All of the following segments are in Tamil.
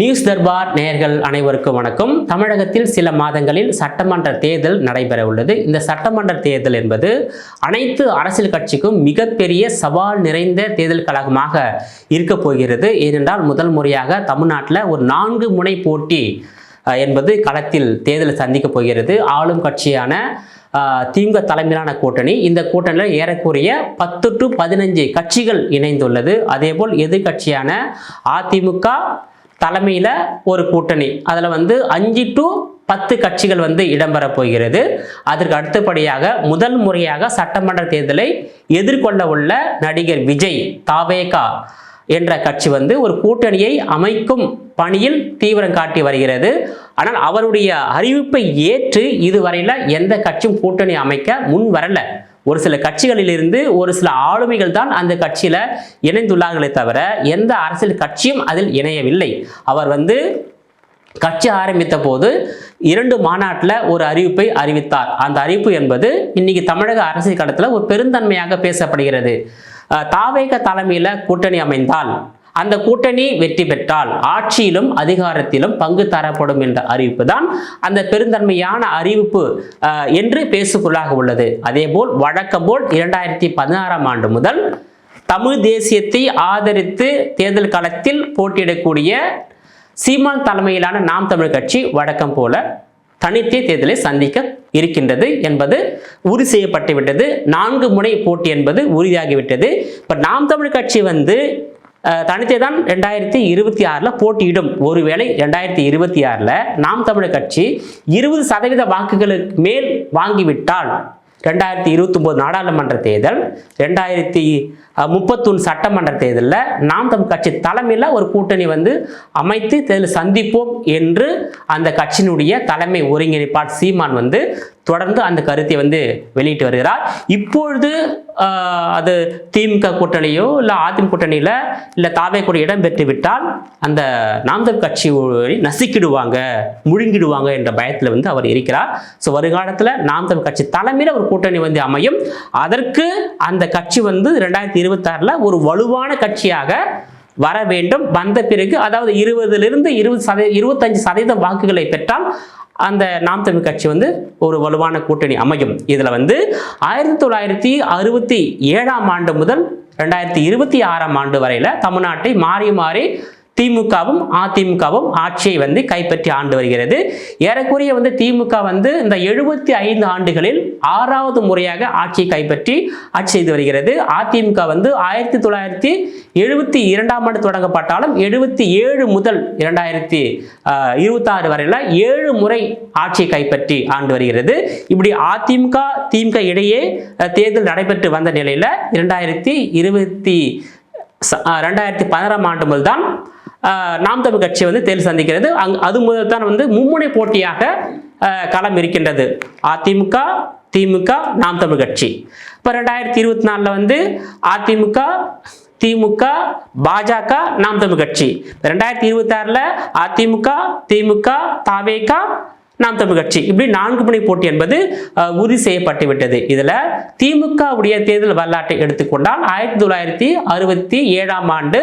நியூஸ் தர்பார் நேயர்கள் அனைவருக்கும் வணக்கம். தமிழகத்தில் சில மாதங்களில் சட்டமன்ற தேர்தல் நடைபெற உள்ளது இந்த சட்டமன்ற தேர்தல் என்பது அனைத்து அரசியல் கட்சிக்கும் மிகப்பெரிய சவால் நிறைந்த தேர்தல் கழகமாக இருக்க போகிறது. ஏனென்றால் முதல் முறையாக தமிழ்நாட்டில் ஒரு நான்கு முனை போட்டி என்பது களத்தில் தேர்தலை சந்திக்க போகிறது. ஆளும் கட்சியான திமுக தலைமையிலான கூட்டணி. இந்த கூட்டணியில் ஏறக்குறைய பத்து டு பதினஞ்சு கட்சிகள் இணைந்துள்ளது. அதேபோல் எதிர்க்கட்சியான அதிமுக தலைமையில் ஒரு கூட்டணி. அதில் வந்து அஞ்சு டு பத்து கட்சிகள் வந்து இடம்பெற போகிறது. அதற்கு அடுத்தபடியாக முதல் முறையாக சட்டமன்ற தேர்தலை எதிர்கொள்ள உள்ள நடிகர் விஜய் தாவேகா என்ற கட்சி வந்து ஒரு கூட்டணியை அமைக்கும் பணியில் தீவிரம் காட்டி வருகிறது. ஆனால் அவருடைய அறிவிப்பை ஏற்று இதுவரையில் எந்த கட்சியும் கூட்டணி அமைக்க முன் வரலை ஒரு சில கட்சிகளிலிருந்து ஒரு சில ஆளுமைகள் தான் அந்த கட்சியில் இணைந்துள்ளார்களே தவிர எந்த அரசியல் கட்சியும் அதில் இணையவில்லை. அவர் வந்து கட்சி ஆரம்பித்த போது இரண்டு மாநாட்டில் ஒரு அறிவிப்பை அறிவித்தார். அந்த அறிவிப்பு என்பது இன்னைக்கு தமிழக அரசியல் களத்தில் ஒரு பெருந்தன்மையாக பேசப்படுகிறது. தாவேக தலைமையில் கூட்டணி அமைந்தால் அந்த கூட்டணி வெற்றி பெற்றால் ஆட்சியிலும் அதிகாரத்திலும் பங்கு தரப்படும் என்ற அறிவிப்பு தான் அந்த பெருந்தன்மையான அறிவிப்பு என்று பேசுபொருளாக உள்ளது. அதேபோல் வழக்கம் போல் இரண்டாயிரத்தி பதினாறாம் ஆண்டு முதல் தமிழ் தேசியத்தை ஆதரித்து தேர்தல் களத்தில் போட்டியிடக்கூடிய சீமான் தலைமையிலான நாம் தமிழ் கட்சி வழக்கம் போல தனித்தே தேர்தலை சந்திக்க இருக்கின்றது என்பது உறுதி செய்யப்பட்டுவிட்டது. நான்கு முனை போட்டி என்பது உறுதியாகிவிட்டது. இப்போ நாம் தமிழ் கட்சி வந்து தனித்தே தான் ரெண்டாயிரத்தி இருபத்தி ஆறில் போட்டியிடும். ஒருவேளை ரெண்டாயிரத்தி இருபத்தி ஆறில் நாம் தமிழர் கட்சி இருபது சதவீத வாக்குகளுக்கு மேல் வாங்கிவிட்டால் ரெண்டாயிரத்தி இருபத்தொம்போது நாடாளுமன்ற தேர்தல் ரெண்டாயிரத்தி முப்பத்தொன்று சட்டமன்ற தேர்தலில் நாம் தமிழ் கட்சி தலைமையில் ஒரு கூட்டணி வந்து அமைத்து தேர்தல் சந்திப்போம் என்று அந்த கட்சியினுடைய தலைமை ஒருங்கிணைப்பாளர் சீமான் வந்து தொடர்ந்து அந்த கருத்தை வந்து வெளியிட்டு வருகிறார். இப்பொழுது அது திமுக கூட்டணியோ இல்லை அதிமுக கூட்டணியில் இல்லை தாவே கூட இடம் பெற்று விட்டால் அந்த நாம் தமிழ் கட்சி நசுக்கிடுவாங்க முழுங்கிடுவாங்க என்ற பயத்தில் வந்து அவர் இருக்கிறார். ஸோ வருங்காலத்தில் நாம் தமிழ் கட்சி தலைமையில் ஒரு கூட்டணி வந்து அமையும். அதற்கு அந்த கட்சி வந்து ரெண்டாயிரத்தி இருபத்தாறில் ஒரு வலுவான கட்சியாக வர வேண்டும். வந்த பிறகு அதாவது இருபதிலிருந்து இருபது சதவீ இருபத்தஞ்சு சதவீதம் வாக்குகளை பெற்றால் அந்த நாம் தமிழ் கட்சி வந்து ஒரு வலுவான கூட்டணி அமையும். இதில் வந்து ஆயிரத்தி தொள்ளாயிரத்தி அறுபத்தி ஏழாம் ஆண்டு முதல் ரெண்டாயிரத்தி இருபத்தி ஆறாம் ஆண்டு வரையில் தமிழ்நாட்டை மாறி மாறி திமுகவும் அதிமுகவும் ஆட்சியை வந்து கைப்பற்றி ஆண்டு வருகிறது. ஏறக்குறைய வந்து திமுக வந்து இந்த எழுபத்தி ஐந்து ஆண்டுகளில் ஆறாவது முறையாக ஆட்சியை கைப்பற்றி ஆட்சி செய்து வருகிறது. அதிமுக வந்து ஆயிரத்தி தொள்ளாயிரத்தி எழுபத்தி இரண்டாம் ஆண்டு தொடங்கப்பட்டாலும் எழுபத்தி ஏழு முதல் இரண்டாயிரத்தி இருபத்தாறு வரையில் ஏழு முறை ஆட்சியை கைப்பற்றி ஆண்டு வருகிறது. இப்படி அதிமுக திமுக இடையே தேர்தல் நடைபெற்று வந்த நிலையில் இரண்டாயிரத்தி இருபத்தி ச- ரெண்டாயிரத்தி பதினாறாம் ஆண்டு முதல் தான் நாம் தமிழ் கட்சி வந்து தேர்தல் சந்திக்கிறது. அங் அது முதல் தான் வந்து மும்முனை போட்டியாக களம் இருக்கின்றது. அதிமுக திமுக நாம் தமிழ் கட்சி. இப்போ ரெண்டாயிரத்தி இருபத்தி நாலில் வந்து அதிமுக திமுக பாஜக நாம் தமிழ் கட்சி. ரெண்டாயிரத்தி இருபத்தாறில் அதிமுக திமுக தாவேகா நாம் தமிழ் கட்சி. இப்படி நான்கு முனை போட்டி என்பது உறுதி செய்யப்பட்டு விட்டது. இதில் திமுக உடைய தேர்தல் வரலாற்றை எடுத்துக்கொண்டால் ஆயிரத்தி தொள்ளாயிரத்தி அறுபத்தி ஏழாம் ஆண்டு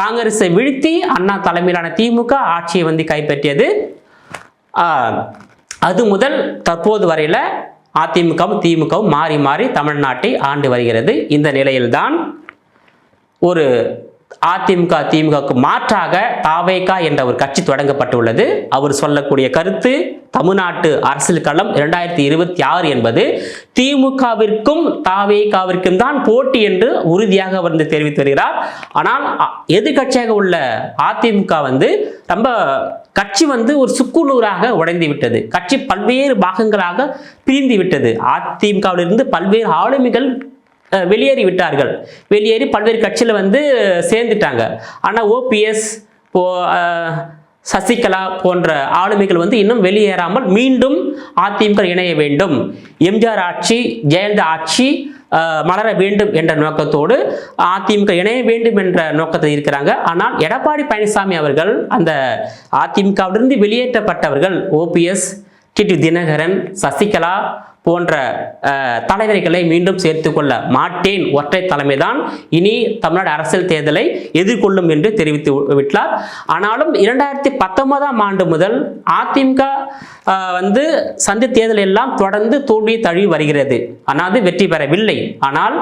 காங்கிரஸை வீழ்த்தி அண்ணா தலைமையிலான திமுக ஆட்சியை வந்து கைப்பற்றியது. அது முதல் தற்போது வரையில் அதிமுகவும் திமுகவும் மாறி மாறி தமிழ்நாட்டை ஆண்டு வருகிறது. இந்த நிலையில்தான் ஒரு அதிமுக திமுகவுக்கு மாற்றாக தாவேகா என்ற ஒரு கட்சி தொடங்கப்பட்டுள்ளது. அவர் சொல்லக்கூடிய கருத்து தமிழ்நாட்டு அரசியல் களம் இரண்டாயிரத்தி இருபத்தி ஆறு என்பது திமுகவிற்கும் தாவேகாவிற்கும் தான் போட்டி என்று உறுதியாக அவர் வந்து தெரிவித்து வருகிறார். ஆனால் எதிர்கட்சியாக எதிர்க்கட்சியாக உள்ள அதிமுக வந்து ரொம்ப கட்சி வந்து ஒரு சுக்குநூறாக உடைந்து விட்டது. கட்சி பல்வேறு பாகங்களாக பிரிந்து விட்டது. அதிமுகவிலிருந்து பல்வேறு ஆளுமைகள் வெளியேறி விட்டார்கள். வெளியேறி பல்வேறு கட்சியில் வந்து சேர்ந்துட்டாங்க. ஆனால் ஓபிஎஸ் போ சசிகலா போன்ற ஆளுமைகள் வந்து இன்னும் வெளியேறாமல் மீண்டும் அதிமுக இணைய வேண்டும். எம்ஜிஆர் ஆட்சி ஜெயலலிதா ஆட்சி மலர வேண்டும் என்ற நோக்கத்தோடு அதிமுக இணைய வேண்டும் என்ற நோக்கத்தில் இருக்கிறாங்க. ஆனால் எடப்பாடி பழனிசாமி அவர்கள் அந்த அதிமுகவிலிருந்து வெளியேற்றப்பட்டவர்கள் ஓபிஎஸ் டிடி தினகரன் சசிகலா போன்ற தலைவர்களை மீண்டும் சேர்த்து கொள்ள மாட்டேன். ஒற்றை தலைமைதான் இனி தமிழ்நாடு அரசியல் தேர்தலை எதிர்கொள்ளும் என்று தெரிவித்து விட்டார். ஆனாலும் இரண்டாயிரத்தி பத்தொன்பதாம் ஆண்டு முதல் அதிமுக வந்து சந்தி தேர்தல் எல்லாம் தொடர்ந்து தோல்வி தழுவி வருகிறது. ஆனால் வெற்றி பெறவில்லை. ஆனால்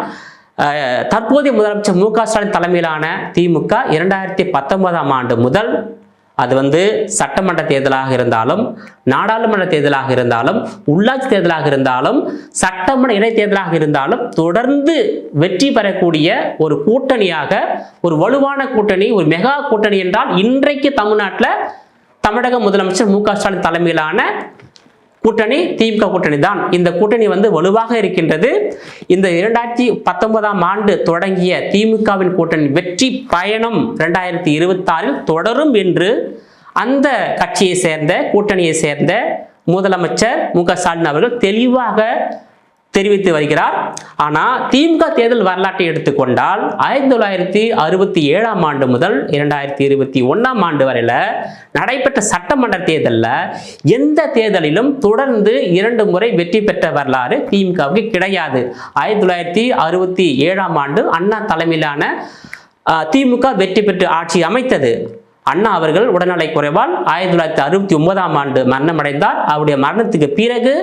தற்போதைய முதலமைச்சர் மு க ஸ்டாலின் தலைமையிலான திமுக இரண்டாயிரத்தி பத்தொன்பதாம் ஆண்டு முதல் அது வந்து சட்டமன்ற தேர்தலாக இருந்தாலும் நாடாளுமன்ற தேர்தலாக இருந்தாலும் உள்ளாட்சி தேர்தலாக இருந்தாலும் சட்டமன்ற இடைத்தேர்தலாக இருந்தாலும் தொடர்ந்து வெற்றி பெறக்கூடிய ஒரு கூட்டணியாக ஒரு வலுவான கூட்டணி ஒரு மெகா கூட்டணி என்றால் இன்றைக்கு தமிழ்நாட்டில் தமிழக முதலமைச்சர் மு க ஸ்டாலின் தலைமையிலான கூட்டணி திமுக கூட்டணி தான். இந்த கூட்டணி வந்து வலுவாக இருக்கின்றது. இந்த இரண்டாயிரத்தி பத்தொன்பதாம் ஆண்டு தொடங்கிய திமுகவின் கூட்டணி வெற்றி பயணம் ரெண்டாயிரத்தி இருபத்தாறில் தொடரும் என்று அந்த கட்சியை சேர்ந்த கூட்டணியை சேர்ந்த முதலமைச்சர் மு க ஸ்டாலின் அவர்கள் தெளிவாக தெரிவித்து வருகிறார். ஆனால் திமுக தேர்தல் வரலாற்றை எடுத்துக்கொண்டால் ஆயிரத்தி தொள்ளாயிரத்தி அறுபத்தி ஏழாம் ஆண்டு முதல் இரண்டாயிரத்தி இருபத்தி ஒன்றாம் ஆண்டு வரையில் நடைபெற்ற சட்டமன்ற தேர்தலில் எந்த தேர்தலிலும் தொடர்ந்து இரண்டு முறை வெற்றி பெற்ற வரலாறு திமுகவுக்கு கிடையாது. ஆயிரத்தி தொள்ளாயிரத்தி அறுபத்தி ஏழாம் ஆண்டு அண்ணா தலைமையிலான திமுக வெற்றி பெற்று ஆட்சி அமைத்தது. அண்ணா அவர்கள் உடல்நலை குறைவால் ஆயிரத்தி தொள்ளாயிரத்தி அறுபத்தி ஒன்பதாம் ஆண்டு மரணமடைந்தார். அவருடைய மரணத்துக்கு பிறகு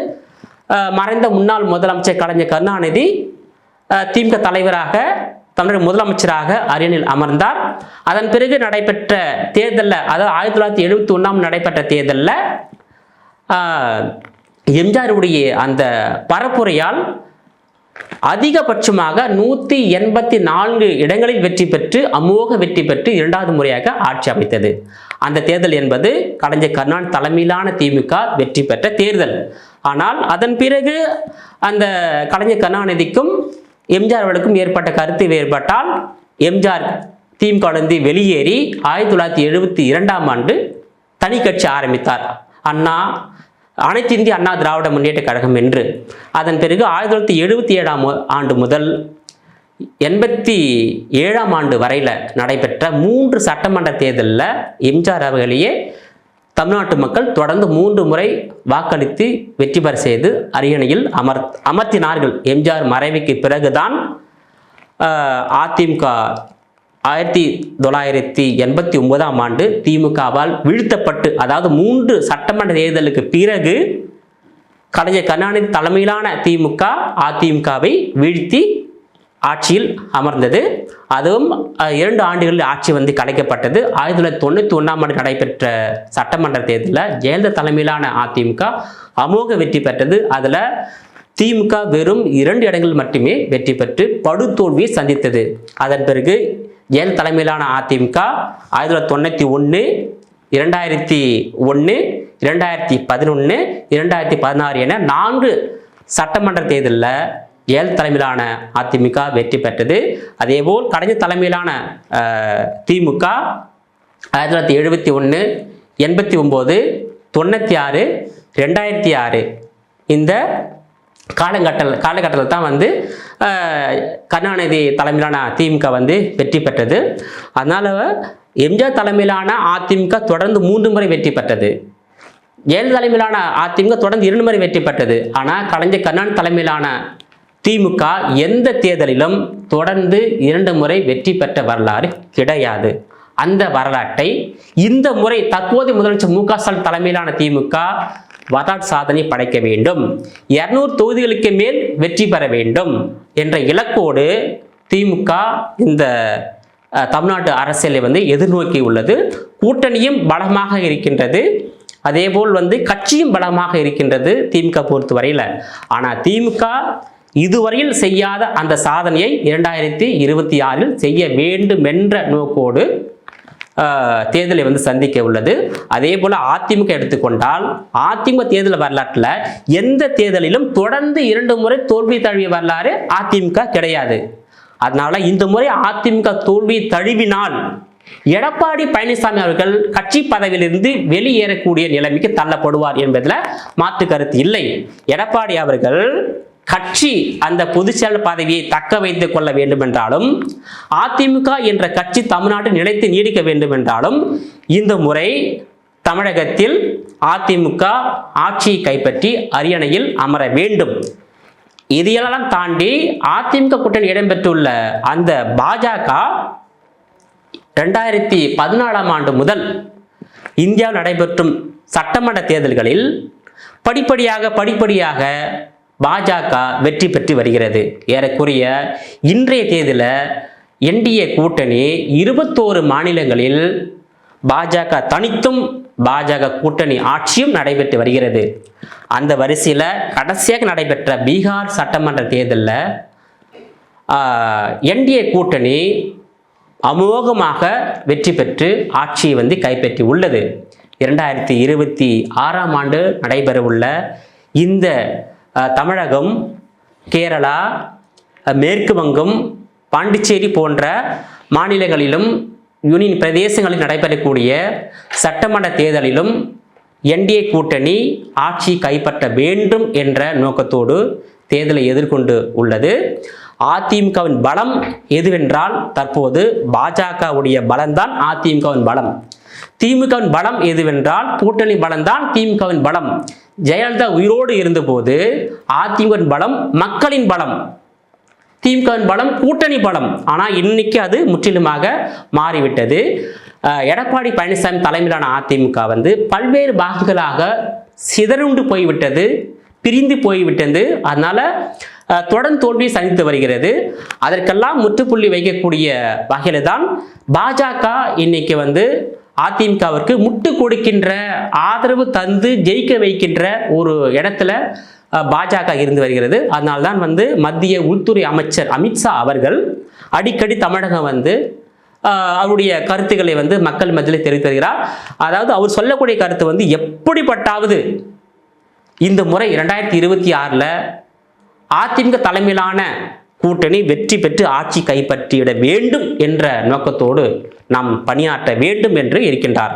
மறைந்த முன்னாள் முதலமைச்சர் கலைஞர் கருணாநிதி திமுக தலைவராக தமிழக முதலமைச்சராக அரியணையில் அமர்ந்தார். அதன் பிறகு நடைபெற்ற தேர்தலில் அதாவது ஆயிரத்தி தொள்ளாயிரத்தி எழுபத்தி ஒன்றாம் நடைபெற்ற தேர்தலில் எம்ஜிஆருடைய அந்த பரப்புரையால் அதிகபட்சமாக நூற்றி எண்பத்தி நான்கு இடங்களில் வெற்றி பெற்று அமோக வெற்றி பெற்று இரண்டாவது முறையாக ஆட்சி அமைத்தது. அந்த தேர்தல் என்பது கலைஞர் கருணாநிதி தலைமையிலான திமுக வெற்றி பெற்ற தேர்தல். ஆனால் அதன் பிறகு அந்த கலைஞர் கருணாநிதிக்கும் எம்ஜிஆர் அவர்களுக்கும் ஏற்பட்ட கருத்து வேறுபட்டால் எம்ஜிஆர் திமுகவிலிருந்து வெளியேறி ஆயிரத்தி தொள்ளாயிரத்தி எழுபத்தி இரண்டாம் ஆண்டு தனி கட்சி ஆரம்பித்தார். அண்ணா அனைத்து இந்திய அண்ணா திராவிட முன்னேற்ற கழகம் என்று. அதன் பிறகு ஆயிரத்தி தொள்ளாயிரத்தி எழுபத்தி ஏழாம் ஆண்டு முதல் எண்பத்தி ஏழாம் ஆண்டு வரையில் நடைபெற்ற மூன்று சட்டமன்ற தேர்தலில் எம்ஜிஆர் அவர்களையே தமிழ்நாட்டு மக்கள் தொடர்ந்து மூன்று முறை வாக்களித்து வெற்றி பெற செய்து அரியணையில் அமர் அமர்த்தினார்கள். எம்ஜிஆர் மறைவுக்கு பிறகுதான் அதிமுக ஆயிரத்தி தொள்ளாயிரத்தி எண்பத்தி ஒன்பதாம் ஆண்டு திமுகவால் வீழ்த்தப்பட்டு அதாவது மூன்று சட்டமன்ற தேர்தலுக்கு பிறகு கலைஞர் கருணாநிதி தலைமையிலான திமுக அதிமுகவை வீழ்த்தி ஆட்சியில் அமர்ந்தது. அதுவும் இரண்டு ஆண்டுகளில் ஆட்சி வந்து கலைக்கப்பட்டது. ஆயிரத்தி தொள்ளாயிரத்தி தொண்ணூற்றி ஒன்றாம் ஆண்டு நடைபெற்ற சட்டமன்ற தேர்தலில் ஜெயலலிதா தலைமையிலான அதிமுக அமோக வெற்றி பெற்றது. அதில் திமுக வெறும் இரண்டு இடங்கள் மட்டுமே வெற்றி பெற்று படுதோல்வியை சந்தித்தது. அதன் பிறகு ஜெயலலிதா தலைமையிலான அதிமுக ஆயிரத்தி தொள்ளாயிரத்தி தொண்ணூற்றி ஒன்று இரண்டாயிரத்தி ஒன்று இரண்டாயிரத்தி பதினொன்று இரண்டாயிரத்தி பதினாறு என நான்கு சட்டமன்ற தேர்தலில் ஏல் தலைமையிலான அதிமுக வெற்றி பெற்றது. அதேபோல் கலைஞர் தலைமையிலான திமுக ஆயிரத்தி தொள்ளாயிரத்தி எழுபத்தி ஒன்று எண்பத்தி ஒம்பது தொண்ணூற்றி ஆறு ரெண்டாயிரத்தி ஆறு. இந்த காலகட்டல் காலகட்டத்தில் தான் வந்து கருணாநிதி தலைமையிலான திமுக வந்து வெற்றி பெற்றது. அதனால் எம்ஜிஆர் தலைமையிலான அதிமுக தொடர்ந்து மூன்று முறை வெற்றி பெற்றது. ஏழு தலைமையிலான அதிமுக தொடர்ந்து இரண்டு முறை வெற்றி பெற்றது. ஆனால் கலைஞர் கருணாநிதி தலைமையிலான திமுக எந்த தேர்தலிலும் தொடர்ந்து இரண்டு முறை வெற்றி பெற்ற வரலாறு கிடையாது. அந்த வரலாற்றை இந்த முறை தற்போது முதலமைச்சர் மு க ஸ்டாலின் தலைமையிலான திமுக வரலாற்று சாதனை படைக்க வேண்டும். இருநூறு தொகுதிகளுக்கு மேல் வெற்றி பெற வேண்டும் என்ற இலக்கோடு திமுக இந்த தமிழ்நாட்டு அரசியலை வந்து எதிர்நோக்கி உள்ளது. கூட்டணியும் பலமாக இருக்கின்றது. அதேபோல் வந்து கட்சியும் பலமாக இருக்கின்றது திமுக பொறுத்தவரையில். ஆனால் திமுக இதுவரையில் செய்யாத அந்த சாதனையை இரண்டாயிரத்தி இருபத்தி ஆறில் செய்ய வேண்டும் என்ற நோக்கோடு தேர்தலை வந்து சந்திக்க உள்ளது. அதே போல அதிமுக எடுத்துக்கொண்டால் அதிமுக தேர்தல் வரலாற்றில் எந்த தேர்தலிலும் தொடர்ந்து இரண்டு முறை தோல்வி தழுவிய வரலாறு அதிமுக கிடையாது. அதனால இந்த முறை அதிமுக தோல்வி தழுவினால் எடப்பாடி பழனிசாமி அவர்கள் கட்சி பதவியிலிருந்து வெளியேறக்கூடிய நிலைமைக்கு தள்ளப்படுவார் என்பதில் மாற்று கருத்து இல்லை. எடப்பாடி அவர்கள் கட்சி அந்த பொதுச்செயலாளர் பதவியை தக்க வைத்துக் கொள்ள வேண்டுமென்றாலும் அதிமுக என்ற கட்சி தமிழ்நாட்டில் நிலைத்து நீடிக்க வேண்டுமென்றாலும் இந்த முறை தமிழகத்தில் அதிமுக ஆட்சியை கைப்பற்றி அரியணையில் அமர வேண்டும். இதையெல்லாம் தாண்டி அதிமுக கூட்டணி இடம்பெற்றுள்ள அந்த பாஜக ரெண்டாயிரத்தி பதினாலாம் ஆண்டு முதல் இந்தியாவில் நடைபெற்றும் சட்டமன்ற தேர்தல்களில் படிப்படியாக படிப்படியாக பாஜக வெற்றி பெற்று வருகிறது. ஏறக்குறைய இன்றைய தேதியில் என்டிஏ கூட்டணி இருபத்தோரு மாநிலங்களில் பாஜக தனித்தும் பாஜக கூட்டணி ஆட்சியும் நடைபெற்று வருகிறது. அந்த வரிசையில் கடைசியாக நடைபெற்ற பீகார் சட்டமன்ற தேர்தலில் என்டிஏ கூட்டணி அமோகமாக வெற்றி பெற்று ஆட்சியை வந்து கைப்பற்றி உள்ளது. இரண்டாயிரத்தி இருபத்தி ஆறாம் ஆண்டு நடைபெறவுள்ள இந்த தமிழகம் கேரளா மேற்கு வங்கம் பாண்டிச்சேரி போன்ற மாநிலங்களிலும் யூனியன் பிரதேசங்களில் நடைபெறக்கூடிய சட்டமன்ற தேர்தலிலும் என்டிஏ கூட்டணி ஆட்சி கைப்பற்ற வேண்டும் என்ற நோக்கத்தோடு தேர்தலை எதிர்கொண்டு உள்ளது. அதிமுகவின் பலம் எதுவென்றால் தற்போது பாஜகவுடைய பலம்தான் அதிமுகவின் பலம். திமுகவின் பலம் எதுவென்றால் கூட்டணி பலம்தான் திமுகவின் பலம். ஜெயலலிதா உயிரோடு இருந்தபோது அதிமுகவின் பலம் மக்களின் பலம் திமுகவின் பலம் கூட்டணி பலம். ஆனால் இன்னைக்கு அது முற்றிலுமாக மாறிவிட்டது. எடப்பாடி பழனிசாமி தலைமையிலான அதிமுக வந்து பல்வேறு பாகங்களாக சிதறுண்டு போய்விட்டது பிரிந்து போய்விட்டது. அதனால அஹ், தொடர்ந்து தோல்வி சந்தித்து வருகிறது. அதற்கெல்லாம் முற்றுப்புள்ளி வைக்கக்கூடிய வகையில் தான் பாஜக இன்னைக்கு வந்து அதிமுகவிற்கு முட்டு கொடுக்கின்ற ஆதரவு தந்து ஜெயிக்க வைக்கின்ற ஒரு இடத்துல பாஜக இருந்து வருகிறது. அதனால்தான் வந்து மத்திய உள்துறை அமைச்சர் அமித்ஷா அவர்கள் அடிக்கடி தமிழகம் வந்து அவருடைய கருத்துக்களை வந்து மக்கள் மத்தியில் தெரிவித்து வருகிறார். அதாவது அவர் சொல்லக்கூடிய கருத்து வந்து எப்படிப்பட்டாவது இந்த முறை இரண்டாயிரத்தி இருபத்தி ஆறில் அதிமுக தலைமையிலான கூட்டணி வெற்றி பெற்று ஆட்சி கைப்பற்றிவிட வேண்டும் என்ற நோக்கத்தோடு நாம் பணியாற்ற வேண்டும் என்று இருக்கின்றார்.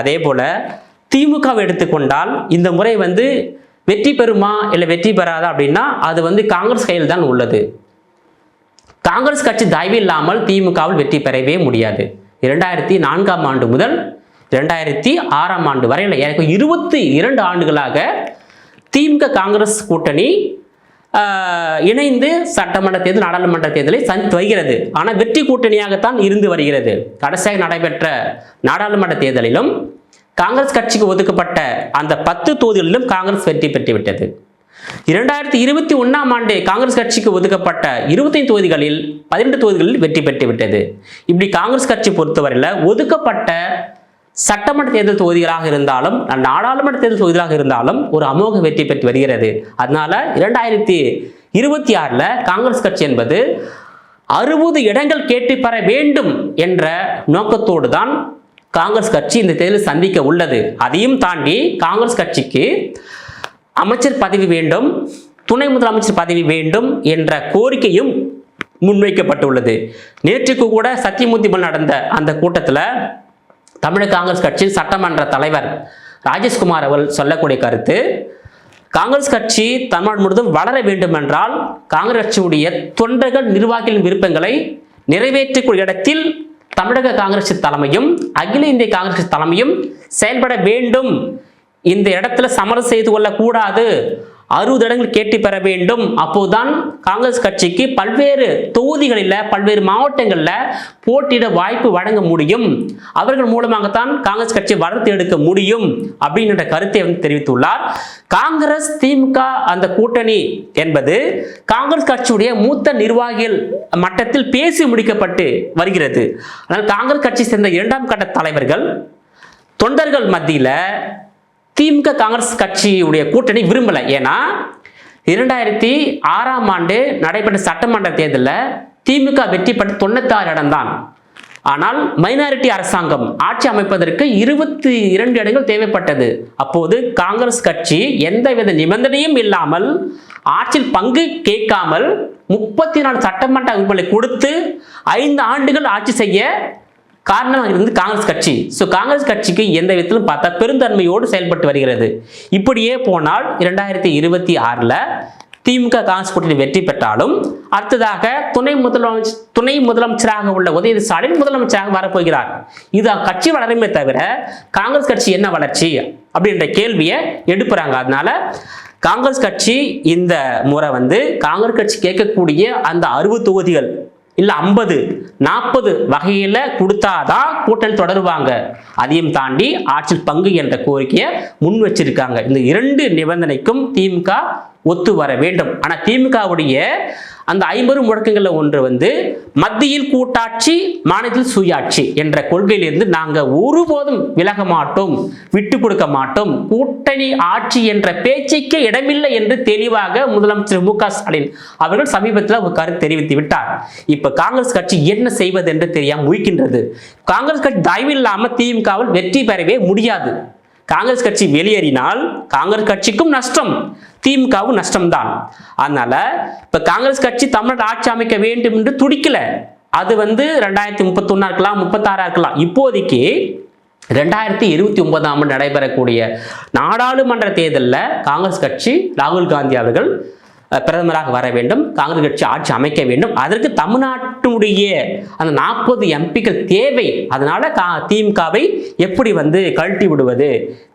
அதே போல திமுகவை எடுத்துக்கொண்டால் இந்த முறை வந்து வெற்றி பெறுமா இல்லை வெற்றி பெறாதா அப்படின்னா அது வந்து காங்கிரஸ் கையில் தான் உள்ளது. காங்கிரஸ் கட்சி தயவு இல்லாமல் திமுகவில் வெற்றி பெறவே முடியாது. இரண்டாயிரத்தி நான்காம் ஆண்டு முதல் இரண்டாயிரத்தி ஆறாம் ஆண்டு வரையில் எனக்கு இருபத்தி இரண்டு ஆண்டுகளாக திமுக காங்கிரஸ் கூட்டணி இணைந்து சட்டமன்ற தேர்தல் நாடாளுமன்ற தேர்தலை சந்தித்து வருகிறது ஆனால் வெற்றி கூட்டணியாகத்தான் இருந்து வருகிறது. கடைசியாக நடைபெற்ற நாடாளுமன்ற தேர்தலிலும் காங்கிரஸ் கட்சிக்கு ஒதுக்கப்பட்ட அந்த பத்து தொகுதிகளிலும் காங்கிரஸ் வெற்றி பெற்றுவிட்டது. இரண்டாயிரத்தி இருபத்தி ஒன்றாம் ஆண்டு காங்கிரஸ் கட்சிக்கு ஒதுக்கப்பட்ட இருபத்தைந்து தொகுதிகளில் பதினெட்டு தொகுதிகளில் வெற்றி பெற்றுவிட்டது. இப்படி காங்கிரஸ் கட்சி பொறுத்தவரையில் ஒதுக்கப்பட்ட சட்டமன்ற தேர்தல் தொகுதிகளாக இருந்தாலும் நாடாளுமன்ற தேர்தல் தொகுதிகளாக இருந்தாலும் ஒரு அமோக வெற்றி பெற்று வருகிறது. அதனால இரண்டாயிரத்தி இருபத்தி ஆறில் காங்கிரஸ் கட்சி என்பது அறுபது இடங்கள் கேட்டு பெற வேண்டும் என்ற நோக்கத்தோடு தான் காங்கிரஸ் கட்சி இந்த தேர்தலில் சந்திக்க உள்ளது. அதையும் தாண்டி காங்கிரஸ் கட்சிக்கு அமைச்சர் பதவி வேண்டும் துணை முதலமைச்சர் பதவி வேண்டும் என்ற கோரிக்கையும் முன்வைக்கப்பட்டுள்ளது. நேற்றுக்கு கூட சத்தியமூர்த்திமல் நடந்த அந்த கூட்டத்தில் தமிழக காங்கிரஸ் கட்சியின் சட்டமன்ற தலைவர் ராஜேஷ்குமார் அவர்கள் சொல்லக்கூடிய கருத்து காங்கிரஸ் கட்சி தமிழ்நாடு முழுவதும் வளர வேண்டுமென்றால் காங்கிரஸ் கட்சியுடைய தொண்டர்கள் நிர்வாகிகளின் விருப்பங்களை நிறைவேற்றக்கூடிய இடத்தில் தமிழக காங்கிரஸ் தலைமையும் அகில இந்திய காங்கிரஸ் தலைமையும் செயல்பட வேண்டும். இந்த இடத்துல சமரசம் செய்து கொள்ளக்கூடாது. அறுபது இடங்கள் கேட்டு பெற வேண்டும். அப்போதுதான் காங்கிரஸ் கட்சிக்கு பல்வேறு தொகுதிகளில் பல்வேறு மாவட்டங்களில் போட்டியிட வாய்ப்பு வழங்க முடியும். அவர்கள் மூலமாகத்தான் காங்கிரஸ் கட்சி வளர்த்து எடுக்க முடியும் அப்படின்ற கருத்தை வந்து தெரிவித்துள்ளார். காங்கிரஸ் திமுக அந்த கூட்டணி என்பது காங்கிரஸ் கட்சியுடைய மூத்த நிர்வாகிகள் மட்டத்தில் பேசி முடிக்கப்பட்டு வருகிறது. ஆனால் காங்கிரஸ் கட்சி சேர்ந்த இரண்டாம் கட்ட தலைவர்கள் தொண்டர்கள் மத்தியில் திமுக காங்கிரஸ் கட்சியுடைய கூட்டணி விரும்பலை. ஏன்னா இரண்டாயிரத்தி ஆறாம் ஆண்டு நடைபெற்ற சட்டமன்ற தேர்தலில் திமுக வெற்றி பெற்ற தொண்ணூத்தாறு இடம்தான் ஆனால் மைனாரிட்டி அரசாங்கம் ஆட்சி அமைப்பதற்கு இருபத்தி இரண்டு இடங்கள் தேவைப்பட்டது. அப்போது காங்கிரஸ் கட்சி எந்தவித நிபந்தனையும் இல்லாமல் ஆட்சியில் பங்கு கேட்காமல் முப்பத்தி நாலு சட்டமன்ற உறுப்பினர்களை கொடுத்து ஐந்து ஆண்டுகள் ஆட்சி செய்ய காரணமாக இருந்து காங்கிரஸ் கட்சி. ஸோ காங்கிரஸ் கட்சிக்கு எந்த விதத்திலும் பார்த்தா பெருந்தன்மையோடு செயல்பட்டு வருகிறது. இப்படியே போனால் இரண்டாயிரத்தி இருபத்தி ஆறில் திமுக காங்கிரஸ் கூட்டணி வெற்றி பெற்றாலும் அடுத்ததாக துணை முதலமைச்சர் துணை முதலமைச்சராக உள்ள உதயநிதி ஸ்டாலின் முதலமைச்சராக வரப்போகிறார். இது கட்சி வளருமே தவிர காங்கிரஸ் கட்சி என்ன வளர்ச்சி அப்படின்ற கேள்வியை எடுப்புறாங்க. அதனால காங்கிரஸ் கட்சி இந்த முறை வந்து காங்கிரஸ் கட்சி கேட்கக்கூடிய அந்த அறுபது தொகுதிகள் இல்லை ஐம்பது நாற்பது வகையில் கொடுத்தாதான் கூட்டணி தொடருவாங்க. அதையும் தாண்டி ஆட்சியில் பங்கு என்ற கோரிக்கையை முன் வச்சிருக்காங்க. இந்த இரண்டு நிபந்தனைக்கும் திமுக ஒத்து வர வேண்டும். ஆனால் திமுகவுடைய அந்த ஐம்பது முழக்கங்களில் ஒன்று வந்து மத்தியில் கூட்டாட்சி மாநிலத்தில் சுயாட்சி என்ற கொள்கையிலிருந்து நாங்கள் ஒருபோதும் விலக மாட்டோம் விட்டு கொடுக்க மாட்டோம். கூட்டணி ஆட்சி என்ற பேச்சுக்கே இடமில்லை என்று தெளிவாக முதலமைச்சர் மு க ஸ்டாலின் அவர்கள் சமீபத்தில் ஒரு கருத்து தெரிவித்து விட்டார். இப்ப காங்கிரஸ் கட்சி என்ன செய்வது என்று தெரியாமல் உயிக்கின்றது காங்கிரஸ் கட்சி தயவில்லாமல் திமுகவில் வெற்றி பெறவே முடியாது. காங்கிரஸ் கட்சி வெளியேறினால் காங்கிரஸ் கட்சிக்கும் நஷ்டம் திமுகவும் நஷ்டம்தான். அதனால இப்போ காங்கிரஸ் கட்சி தமிழ்நாடு ஆட்சி அமைக்க வேண்டும் என்று துடிக்கல. அது வந்து ரெண்டாயிரத்தி முப்பத்தொன்னா இருக்கலாம் முப்பத்தாறா இருக்கலாம். இப்போதைக்கு ரெண்டாயிரத்தி இருபத்தி ஒன்பதாம் ஆண்டு நடைபெறக்கூடிய நாடாளுமன்ற தேர்தலில் காங்கிரஸ் கட்சி ராகுல் காந்தி அவர்கள் பிரதமராக வர வேண்டும் காங்கிரஸ் கட்சி ஆட்சி அமைக்க வேண்டும். அதற்கு தமிழ்நாட்டுடைய அந்த நாற்பது எம்பிக்கள் தேவை. அதனால கா திமுகவை எப்படி வந்து கழட்டி விடுவது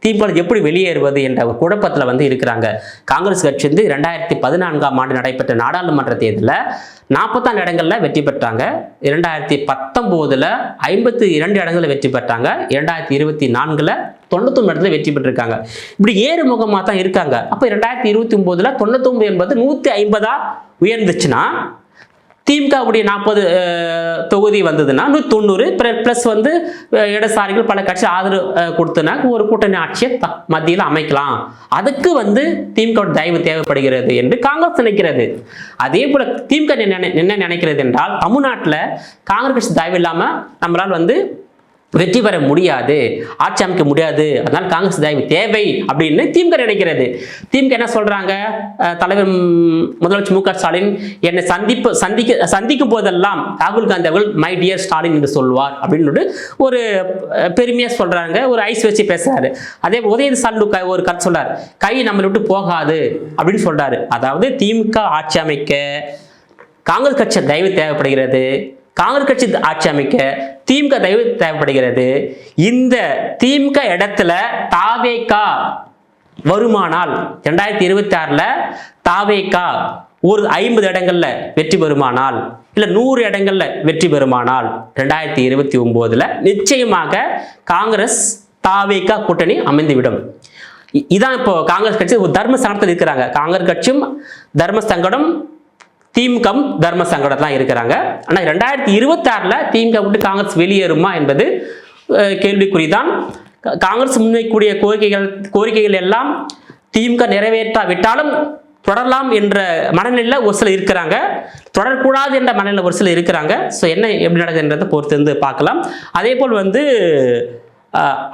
திமுக எப்படி வெளியேறுவது என்ற ஒரு குழப்பத்தில் வந்து இருக்கிறாங்க. காங்கிரஸ் கட்சி வந்து ரெண்டாயிரத்தி பதினான்காம் ஆண்டு நடைபெற்ற நாடாளுமன்ற தேர்தலில் நாற்பத்தாறு இடங்களில் வெற்றி பெற்றாங்க. இரண்டாயிரத்தி பத்தொம்போதில் ஐம்பத்தி இரண்டு இடங்களில் வெற்றி பெற்றாங்க. இரண்டாயிரத்தி இருபத்தி நான்கில் தொண்ணூத்தொம்பது இடத்துல வெற்றி பெற்றிருக்காங்க. இப்படி ஏறுமுகமாக தான் இருக்காங்க. அப்போ ரெண்டாயிரத்தி இருபத்தி ஒம்போதில் தொண்ணூத்தொம்பது என்பது நூற்றி ஐம்பதாக உயர்ந்துச்சுன்னா திமுகவுடைய நாற்பது தொகுதி வந்ததுன்னா நூற்றி தொண்ணூறு ப்ளஸ் வந்து இடசாரிகள் பல கட்சி ஆதரவு கொடுத்தனா ஒரு கூட்டணி ஆட்சியை த- மத்தியில் அமைக்கலாம். அதுக்கு வந்து திமுக தயவு தேவைப்படுகிறது என்று காங்கிரஸ் நினைக்கிறது. அதே போல் திமுக என்ன நினைக்கிறது என்றால் தமிழ்நாட்டில் காங்கிரஸ் கட்சி தயவு இல்லாமல் நம்மளால் வந்து வெற்றி பெற முடியாது ஆட்சி அமைக்க முடியாது அதனால் காங்கிரஸ் தயவு தேவை அப்படின்னு திமுக நினைக்கிறது. திமுக என்ன சொல்றாங்க? தலைவர் முதலமைச்சர் மு க ஸ்டாலின் என்னை சந்திப்பு சந்திக்க சந்திக்கும் போதெல்லாம் ராகுல் காந்தி அவர்கள் மை டியர் ஸ்டாலின் என்று சொல்வார் அப்படின்னு ஒரு பெருமையா சொல்றாங்க. ஒரு ஐஸ் வச்சு பேசுறாரு. அதே போல உதயநிதி ஸ்டாலின் ஒரு கருத்து சொல்றாரு. கை நம்மளை விட்டு போகாது அப்படின்னு சொல்றாரு. அதாவது திமுக ஆட்சி அமைக்க காங்கிரஸ் கட்சி தயவு தேவைப்படுகிறது. காங்கிரஸ் கட்சி ஆட்சி அமைக்க திமுக தயவு தேவைப்படுகிறது. இந்த திமுக இடத்துல தாவேக்கா வருமானால் ரெண்டாயிரத்தி இருபத்தி ஆறில் தாவேக்கா ஒரு ஐம்பது இடங்களில் வெற்றி பெறுமானால் இல்லை நூறு இடங்களில் வெற்றி பெறுமானால் ரெண்டாயிரத்தி இருபத்தி ஒம்போதில் நிச்சயமாக காங்கிரஸ் தாவேக்கா கூட்டணி அமைந்துவிடும். இதான் இப்போ காங்கிரஸ் கட்சி ஒரு தர்ம சங்கடத்தில் இருக்கிறாங்க. காங்கிரஸ் கட்சியும் தர்ம சங்கடம் திமுகம் தர்ம சங்கடம் தான் இருக்கிறாங்க. ஆனால் ரெண்டாயிரத்தி இருபத்தாறில் திமுக விட்டு காங்கிரஸ் வெளியேறுமா என்பது கேள்விக்குறி கேள்விக்குறிதான். காங்கிரஸ் முன்வைக்கக்கூடிய கோரிக்கைகள் கோரிக்கைகள் எல்லாம் திமுக நிறைவேற்றாவிட்டாலும் தொடரலாம் என்ற மனநிலையில் ஒரு சிலர் இருக்கிறாங்க. தொடரக்கூடாது என்ற மனநிலை ஒரு சிலர் இருக்கிறாங்க. ஸோ என்ன எப்படி நடக்குதுன்றதை பொறுத்து வந்து பார்க்கலாம். அதே போல் வந்து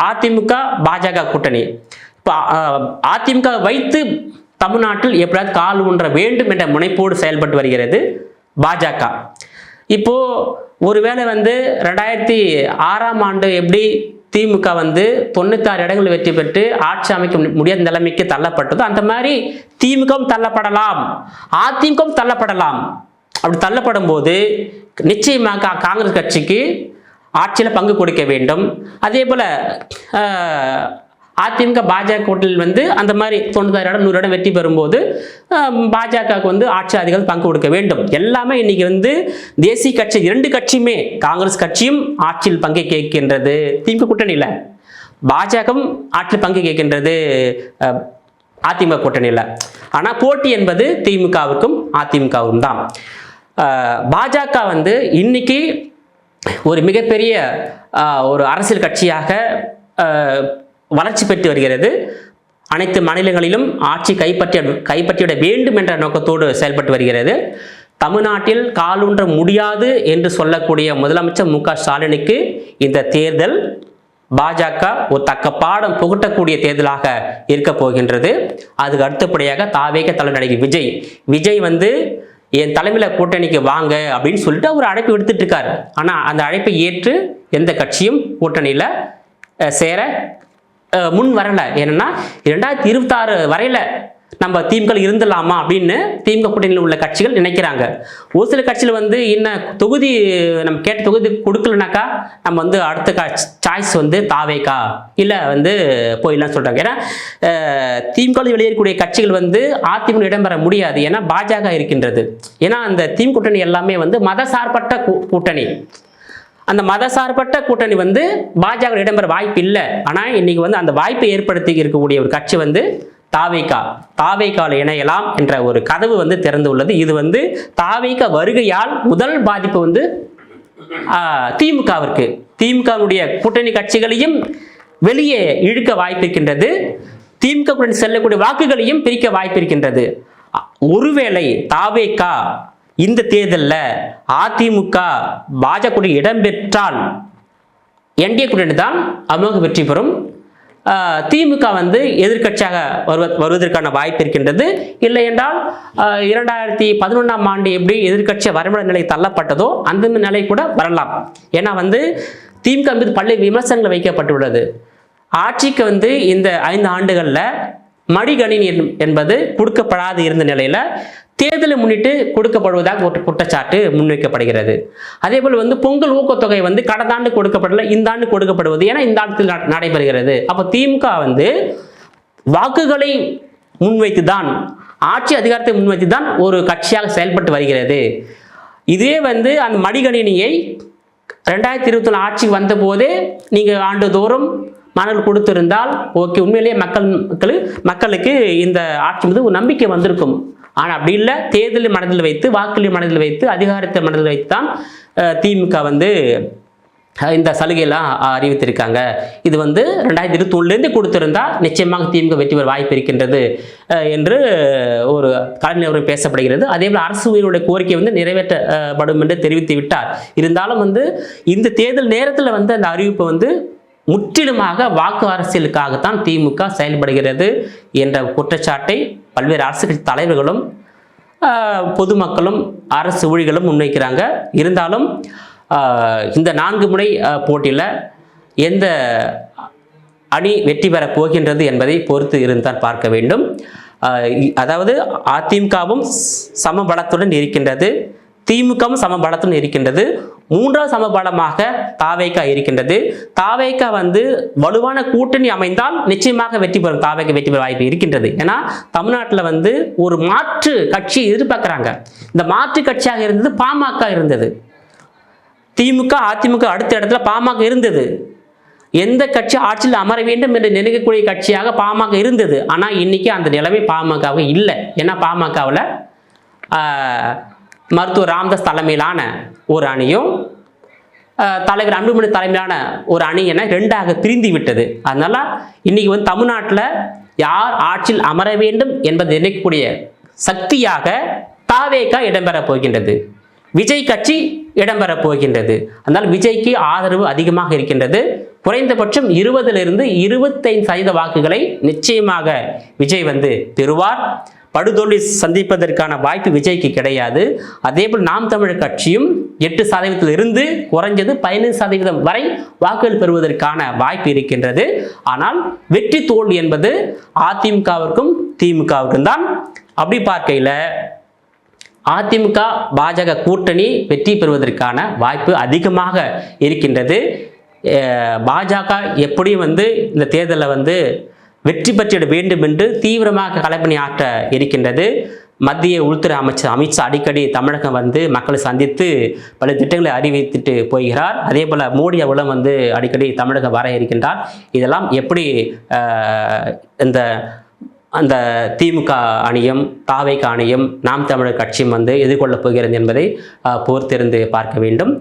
அதிமுக பாஜக கூட்டணி. இப்போ அதிமுக வைத்து தமிழ்நாட்டில் எப்படியாவது கால் ஊன்ற வேண்டும் என்ற முனைப்போடு செயல்பட்டு வருகிறது பாஜக. இப்போ ஒருவேளை வந்து ரெண்டாயிரத்தி ஆறாம் ஆண்டு எப்படி திமுக வந்து தொண்ணூத்தாறு இடங்கள் வெற்றி பெற்று ஆட்சி அமைக்க முடியாத நிலைமைக்கு தள்ளப்பட்டதோ அந்த மாதிரி திமுகவும் தள்ளப்படலாம் அதிமுகவும் தள்ளப்படலாம். அப்படி தள்ளப்படும் போது நிச்சயமாக காங்கிரஸ் கட்சிக்கு ஆட்சியில் பங்கு கொடுக்க வேண்டும். அதே போல் அதிமுக பாஜக கூட்டணியில் வந்து அந்த மாதிரி தொண்ணூத்தாறு இடம் நூறு இடம் வெற்றி பெறும்போது பாஜகவுக்கு வந்து ஆட்சி அதிகாரம் பங்கு கொடுக்க வேண்டும். எல்லாமே இன்னைக்கு வந்து தேசிய கட்சி இரண்டு கட்சியுமே காங்கிரஸ் கட்சியும் ஆட்சியில் பங்கை கேட்கின்றது. திமுக கூட்டணியில் பாஜகவும் ஆட்சியில் பங்கு கேட்கின்றது அதிமுக கூட்டணியில் ஆனால் போட்டி என்பது திமுகவுக்கும் அதிமுகவுக்கும் தான். பாஜக வந்து இன்னைக்கு ஒரு மிகப்பெரிய ஒரு அரசியல் கட்சியாக வளர்ச்சி பெற்று வருகிறது. அனைத்து மாநிலங்களிலும் ஆட்சி கைப்பற்றிய கைப்பற்றிவிட வேண்டும் என்ற நோக்கத்தோடு செயல்பட்டு வருகிறது. தமிழ்நாட்டில் காலூன்ற முடியாது என்று சொல்லக்கூடிய முதலமைச்சர் மு க ஸ்டாலினுக்கு இந்த தேர்தல் பாஜக ஒரு தக்க பாடம் புகட்டக்கூடிய தேர்தலாக இருக்க போகின்றது. அதுக்கு அடுத்தபடியாக தாவேக தலைவர் நடிகர் விஜய். விஜய் வந்து என் தலைமையில் கூட்டணிக்கு வாங்க அப்படின்னு சொல்லிட்டு அவர் அழைப்பு விடுத்துட்டு இருக்காரு. ஆனால் அந்த அழைப்பை ஏற்று எந்த கட்சியும் கூட்டணியில் சேர முன் வரல. ஏன்னா ரெண்டாயிரத்தி இருபத்தாறு வரையில நம்ம திமுக இருந்துடலாமா அப்படின்னு திமுக கூட்டணியில் உள்ள கட்சிகள் நினைக்கிறாங்க. ஒரு சில கட்சியில் வந்து இன்னும் தொகுதி நம்ம கேட்ட தொகுதி கொடுக்கலனாக்கா நம்ம வந்து அடுத்த சாய்ஸ் வந்து தாவேக்கா இல்லை வந்து போயிடலாம் சொல்கிறாங்க ஏன்னா திமுக வெளியேறக்கூடிய கட்சிகள் வந்து அதிமுக இடம்பெற முடியாது. ஏன்னா பாஜக இருக்கின்றது. ஏன்னா அந்த திமுக கூட்டணி எல்லாமே வந்து மதசார்பற்ற கூட்டணி. அந்த மதசார்பட்ட கூட்டணி வந்து பாஜக இடம்பெற வாய்ப்பு இல்லை ஆனால் இன்னைக்கு வந்து அந்த வாய்ப்பை ஏற்படுத்தி இருக்கக்கூடிய ஒரு கட்சி வந்து தாவேகா தாவேகால இணையலாம் என்ற ஒரு கதவு வந்து திறந்து உள்ளது இது வந்து தாவேகா வருகையால் முதல் பாதிப்பு வந்து திமுகவிற்கு. திமுகவுடைய கூட்டணி கட்சிகளையும் வெளியே இழுக்க வாய்ப்பு இருக்கின்றது திமுக செல்லக்கூடிய வாக்குகளையும் பிரிக்க வாய்ப்பு இருக்கின்றது ஒருவேளை தாவேக்கா இந்த தேர்தலில் அதிமுக பாஜக இடம்பெற்றால் என்டிஏ கூட்டணி தான் அமோக வெற்றி பெறும். திமுக வந்து எதிர்க்கட்சியாக வருவ வருவதற்கான வாய்ப்பு இருக்கின்றது. இல்லை என்றால் இரண்டாயிரத்தி பதினொன்றாம் ஆண்டு எப்படி எதிர்க்கட்சி வரைமுறை நிலை தள்ளப்பட்டதோ அந்த நிலை கூட வரலாம். ஏன்னா வந்து திமுக மீது பல்வேறு விமர்சனங்கள் வைக்கப்பட்டுள்ளது. ஆட்சிக்கு வந்து இந்த ஐந்து ஆண்டுகளில் மடிகணினி என்- என்பது கொடுக்கப்படாது இருந்த நிலையில் தேர்தலை முன்னிட்டு கொடுக்கப்படுவதாக ஒரு குற்றச்சாட்டு முன்வைக்கப்படுகிறது. அதே போல் வந்து பொங்கல் ஊக்கத்தொகை வந்து கடந்த ஆண்டு கொடுக்கப்படல இந்த ஆண்டு கொடுக்கப்படுவது ஏன்னா இந்த ஆண்டு நடைபெறுகிறது. அப்போ திமுக வந்து வாக்குகளை முன்வைத்து தான் ஆட்சி அதிகாரத்தை முன்வைத்து தான் ஒரு கட்சியாக செயல்பட்டு வருகிறது. இதே வந்து அந்த மடிகணினியை ரெண்டாயிரத்தி இருபத்தி ஆட்சிக்கு வந்தபோதே நீங்கள் ஆண்டுதோறும் மணல் கொடுத்திருந்தால் ஓகே உண்மையிலேயே மக்கள் மக்கள் மக்களுக்கு இந்த ஆட்சி மீது ஒரு நம்பிக்கை வந்திருக்கும். ஆனால் அப்படி இல்லை. தேர்தலை மனதில் வைத்து வாக்குகளை மனதில் வைத்து அதிகாரத்தை மனதில் வைத்து தான் திமுக வந்து இந்த சலுகையெல்லாம் அறிவித்திருக்காங்க. இது வந்து ரெண்டாயிரத்தி இருபத்தொன்னுலேருந்து கொடுத்திருந்தா நிச்சயமாக திமுக வெற்றி பெற வாய்ப்பு இருக்கின்றது என்று ஒரு கலைஞரும் பேசப்படுகிறது. அதே போல் அரசு உயிரினுடைய கோரிக்கை வந்து நிறைவேற்றப்படும் என்று தெரிவித்து விட்டார். இருந்தாலும் வந்து இந்த தேர்தல் நேரத்தில் வந்து அந்த அறிவிப்பை வந்து முற்றிலுமாக வாக்கு அரசியலுக்காகத்தான் திமுக செயல்படுகிறது என்ற குற்றச்சாட்டை பல்வேறு அரசு கட்சி தலைவர்களும் பொதுமக்களும் அரசு ஊழிகளும் முன்வைக்கிறாங்க. இருந்தாலும் இந்த நான்கு முறை போட்டியில் எந்த அணி வெற்றி பெறப் போகின்றது என்பதை பொறுத்து இருந்தால் பார்க்க வேண்டும். அதாவது அதிமுகவும் சம பலத்துடன் இருக்கின்றது. திமுகவும் சமபாலத்தும் இருக்கின்றது. மூன்றாவது சமபலமாக தாவேக்கா இருக்கின்றது. தாவேக்கா வந்து வலுவான கூட்டணி அமைந்தால் நிச்சயமாக வெற்றி பெறும். தாவேக்கா வெற்றி பெற வாய்ப்பு இருக்கின்றது. ஏன்னா தமிழ்நாட்டில் வந்து ஒரு மாற்று கட்சி எதிர்பார்க்குறாங்க. இந்த மாற்று கட்சியாக இருந்தது பாமக இருந்தது. திமுக அதிமுக அடுத்த இடத்துல பாமக இருந்தது. எந்த கட்சி ஆட்சியில் அமர வேண்டும் என்று நினைக்கக்கூடிய கட்சியாக பாமக இருந்தது. ஆனால் இன்னைக்கு அந்த நிலைமை பாமகவுக்கு இல்லை. ஏன்னா பாமகவில் மருத்துவர் ராம்தாஸ் தலைமையிலான ஒரு அணியும் தலைவர் அன்புமணி தலைமையிலான ஒரு அணி என ரெண்டாக பிரிந்து விட்டது. அதனால இன்னைக்கு வந்து தமிழ்நாட்டில் யார் ஆட்சியில் அமர வேண்டும் என்பதை நினைக்கக்கூடிய சக்தியாக தாவேகா இடம்பெறப் போகின்றது. விஜய் கட்சி இடம்பெறப் போகின்றது. அதனால் விஜய்க்கு ஆதரவு அதிகமாக இருக்கின்றது. குறைந்தபட்சம் இருபதிலிருந்து இருபத்தைந்து சதவீத வாக்குகளை நிச்சயமாக விஜய் வந்து பெறுவார். படுதோல்வி சந்திப்பதற்கான வாய்ப்பு விஜய்க்கு கிடையாது. அதேபோல் நாம் தமிழர் கட்சியும் எட்டு சதவீதத்தில் இருந்து குறைஞ்சது பதினைந்து சதவீதம் வரை வாக்குகள் பெறுவதற்கான வாய்ப்பு இருக்கின்றது. ஆனால் வெற்றி தோல்வி என்பது அதிமுகவிற்கும் திமுகவிற்கும் தான். அப்படி பார்க்கையில் அதிமுக பாஜக கூட்டணி வெற்றி பெறுவதற்கான வாய்ப்பு அதிகமாக இருக்கின்றது. பாஜக எப்படியும் வந்து இந்த தேர்தலில் வந்து வெற்றி பெற்றிட வேண்டும் என்று தீவிரமாக களப்பணி ஆற்ற இருக்கின்றது. மத்திய உள்துறை அமைச்சர் அமித்ஷா அடிக்கடி தமிழகம் வந்து மக்களை சந்தித்து பல திட்டங்களை அறிவித்துட்டு போகிறார். அதே போல் மோடி அவர்களும் வந்து அடிக்கடி தமிழகம் வர இருக்கின்றார். இதெல்லாம் எப்படி இந்த அந்த திமுக அணியும் தாவைக்கு அணியும் நாம் தமிழர் கட்சியும் வந்து எதிர்கொள்ளப் போகிறது என்பதை பொறுத்திருந்து பார்க்க வேண்டும்.